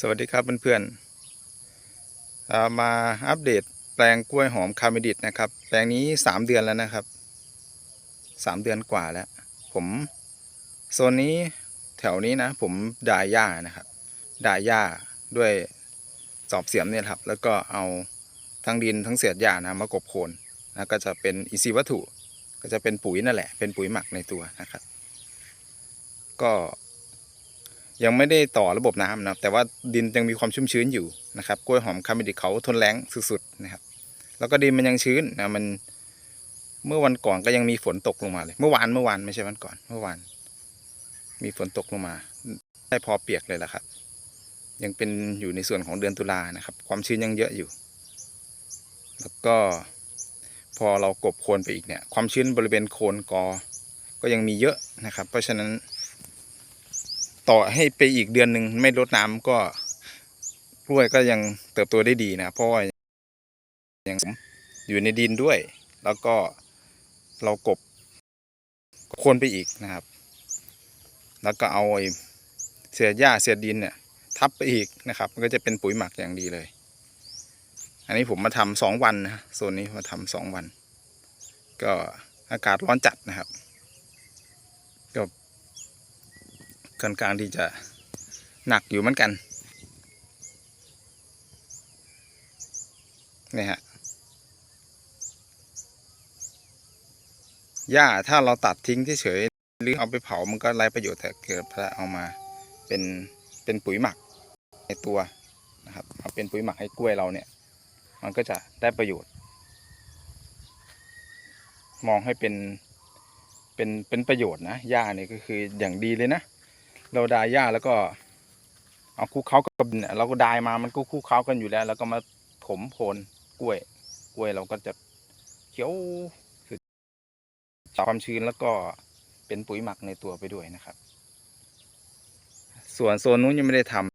สวัสดีครับเพื่อนๆมาอัปเดตแปลงกล้วยหอมคาเมดิดนะครับ แปลงนี้ 3 เดือนแล้วนะครับ 3 เดือนกว่าแล้ว ผมโซนนี้แถวนี้นะ ผมด่ายหญ้านะครับด่ายหญ้าด้วยสอบเสียมเนี่ยครับ แล้วก็เอาทั้งดินทั้งเศษหญ้านะมากบโคนนะก็จะเป็นอิซีวัตถุ ก็จะเป็นปุ๋ยนั่นแหละ เป็นปุ๋ยหมักในตัวนะครับ ก็ ยังไม่ได้ต่อระบบน้ำนะครับแต่ว่าดินยังมีความชุ่มชื้นอยู่นะครับกล้วยหอมคาเมดิเขาทนแล้งสุดๆนะครับ แล้วก็ดินมันยังชื้นนะมันเมื่อวันก่อนก็ยังมีฝนตกลงมาเลย เมื่อวานเมื่อวานไม่ใช่วันก่อน เมื่อวาน มีฝนตกลงมา ได้พอเปียกเลยละครับ ยังเป็นอยู่ในส่วนของเดือนตุลานะครับ ความชื้นยังเยอะอยู่ แล้วก็พอเรากบโคนไปอีกเนี่ย ความชื้นบริเวณโคนกอ ก็ยังมีเยอะนะครับ เพราะฉะนั้น ต่อให้ไปอีกเดือนหนึ่งไม่ลดน้ำก็กล้วยก็ยังเติบโตได้ดีนะเพราะว่ายังอยู่ในดินด้วย แล้วก็เรากบโคนไปอีกนะครับ แล้วก็เอาไอ้เศษหญ้าเศษดินเนี่ย ทับไปอีกนะครับ มันก็จะเป็นปุ๋ยหมักอย่างดีเลย อันนี้ผมมาทำสองวันนะโซนนี้มาทำสองวัน ก็อากาศร้อนจัดนะครับ ก็ ค่อนข้างที่จะหนักอยู่เหมือนกันนี่ฮะหญ้าถ้าเราตัดทิ้งเฉยหรือเอาไปเผามันก็ไร้ประโยชน์แต่เกิดพระเอามาเป็นเป็นปุ๋ยหมักในตัวนะครับเอาเป็นปุ๋ยหมักให้กล้วยเราเนี่ย มันก็จะได้ประโยชน์ มองให้เป็นเป็นเป็นประโยชน์นะหญ้าเนี่ยก็คืออย่างดีเลยนะ เราดายหญ้าแล้วก็เอาคู่เขากับดินเนี่ยเราก็ดายมามันก็คู่เขากันอยู่แล้ว แล้วก็มาถมโคนกล้วย กล้วยเราก็จะเขียวคือจับความชื้นแล้วก็เป็นปุ๋ยหมักในตัวไปด้วยนะครับ ส่วนโซนนู้นยังไม่ได้ทำ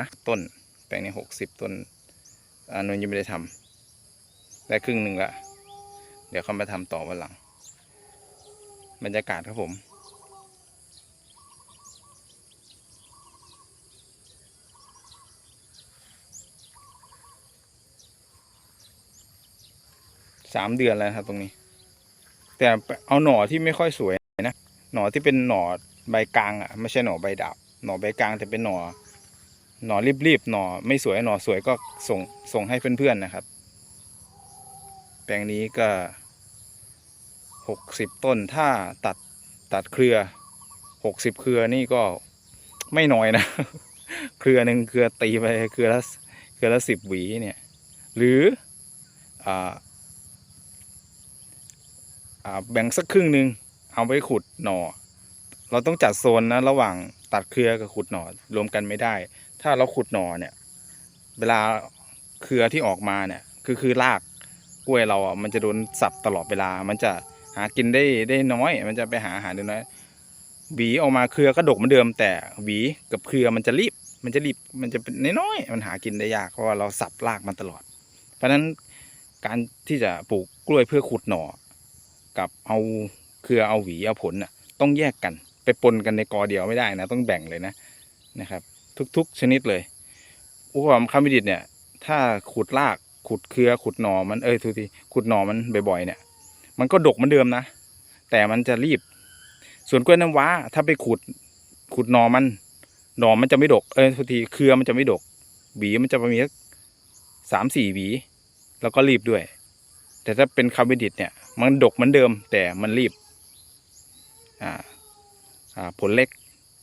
นะต้นแปลงนี้หกสิบต้นอันนู้นยังไม่ได้ทำได้ครึ่งหนึ่งละเดี๋ยวเขามาทำต่อวันหลัง บรรยากาศครับผม สามเดือนแล้วครับตรงนี้ แต่เอาหน่อที่ไม่ค่อยสวยนะหน่อที่เป็นหน่อใบกลางอะไม่ใช่หน่อใบดาบหน่อใบกลางแต่เป็นหน่อหน่อรีบๆหน่อไม่สวยหน่อสวยก็ส่งส่งให้เพื่อนๆนะครับ แปลงนี้ก็หกสิบต้นถ้าตัดตัดเครือหกสิบเครือนี่ก็ไม่น้อยนะ เครือหนึ่งเครือตีไปเครือละเครือละสิบหวีเนี่ย หรืออ่าอ่า แบ่งสักครึ่งหนึ่งเอาไว้ขุดหน่อ เราต้องจัดโซนนะระหว่างตัดเครือกับขุดหน่อรวมกันไม่ได้ ถ้าเราขุดหน่อเนี่ย เวลาเครือที่ออกมาเนี่ย คือคือรากกล้วยเราอะมันจะโดนสับตลอดเวลา มันจะหากินได้ได้น้อย มันจะไปหาอาหารได้น้อยหวีออกมาเครือก็ดกเหมือนเดิม แต่หวีกับเครือมันจะรีบ มันจะรีบมันจะเป็นน้อยมันหากินได้ยากเพราะว่าเราสับรากมันตลอด เพราะฉะนั้นการที่จะปลูกกล้วยเพื่อขุดหน่อ กับเอาเครือเอาหวีเอาผลน่ะต้องแยกกัน ไปปนกันในกอเดียวไม่ได้นะ ต้องแบ่งเลยนะนะครับ ทุกๆชนิดเลย อุปกรณ์คามิดิดเนี่ย ถ้าขุดรากขุดเครือขุดหนอมันเอ้ยทุกทีขุดหนอมันบ่อยๆเนี่ย มันก็ดกเหมือนเดิมนะ แต่มันจะรีบ ส่วนกล้วยน้ำว้า ถ้าไปขุดขุดหนอมัน หนอมันจะไม่ดกเอ้ยทุกทีเครือมันจะไม่ดกหวีมันจะประมาณสักสามสี่หวี แล้วก็รีบด้วย แต่ถ้าเป็นคาร์บิดิตเนี่ย มันดกเหมือนเดิม แต่มันรีบอ่าอ่าผลเล็ก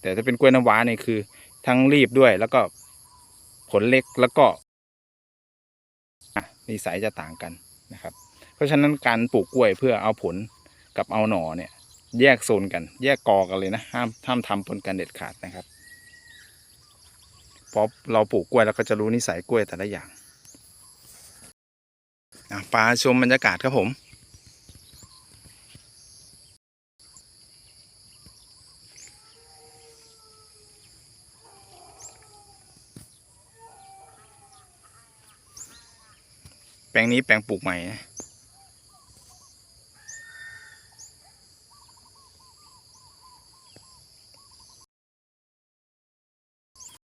แต่ถ้าเป็นกล้วยน้ำว้าเนี่ยคือ ทั้งรีบด้วยแล้วก็ผลเล็กแล้วก็อะนิสัยจะต่างกันนะครับ เพราะฉะนั้นการปลูกกล้วยเพื่อเอาผลกับเอาหน่อเนี่ย แยกโซนกัน แยกกอกันเลยนะห้ามห้ามทำปนกันเด็ดขาดนะครับพราะเราปลูกกล้วยเราก็จะรู้นิสัยกล้วยแต่ละอย่าง ปลาชมบรรยากาศครับผมแปลงนี้แปลงปลูกใหม่นะ